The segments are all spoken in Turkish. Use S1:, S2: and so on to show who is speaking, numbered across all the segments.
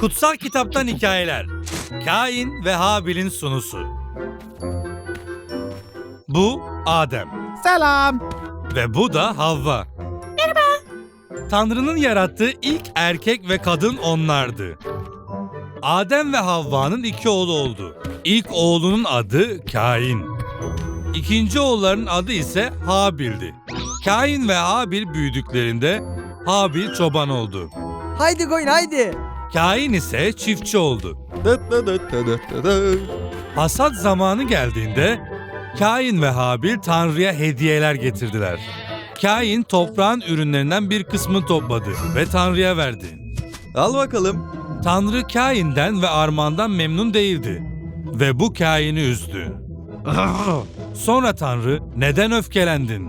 S1: Kutsal Kitaptan Hikayeler Kain ve Habil'in sunusu Bu Adem
S2: Selam.
S1: ve bu da Havva. Merhaba. Tanrı'nın yarattığı ilk erkek ve kadın onlardı. Adem ve Havva'nın iki oğlu oldu. İlk oğlunun adı Kain. İkinci oğullarının adı ise Habil'di. Kain ve Habil büyüdüklerinde Habil çoban oldu.
S3: Haydi koyun haydi.
S1: Kain ise çiftçi oldu. Hasat zamanı geldiğinde Kain ve Habil Tanrı'ya hediyeler getirdiler. Kain toprağın ürünlerinden bir kısmını topladı ve Tanrı'ya verdi.
S2: Al bakalım.
S1: Tanrı Kain'den ve armağandan memnun değildi ve bu Kain'i üzdü. Sonra Tanrı neden öfkelendin?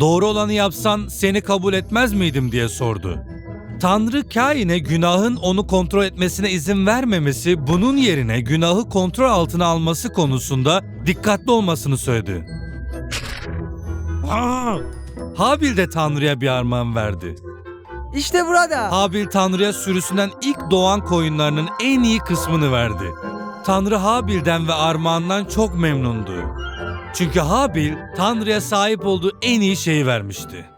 S1: Doğru olanı yapsan seni kabul etmez miydim diye sordu. Tanrı Kain'e günahın onu kontrol etmesine izin vermemesi, bunun yerine günahı kontrol altına alması konusunda dikkatli olmasını söyledi. Habil de Tanrı'ya bir armağan verdi.
S3: İşte burada.
S1: Habil Tanrı'ya sürüsünden ilk doğan koyunlarının en iyi kısmını verdi. Tanrı Habil'den ve armağandan çok memnundu. Çünkü Habil Tanrı'ya sahip olduğu en iyi şeyi vermişti.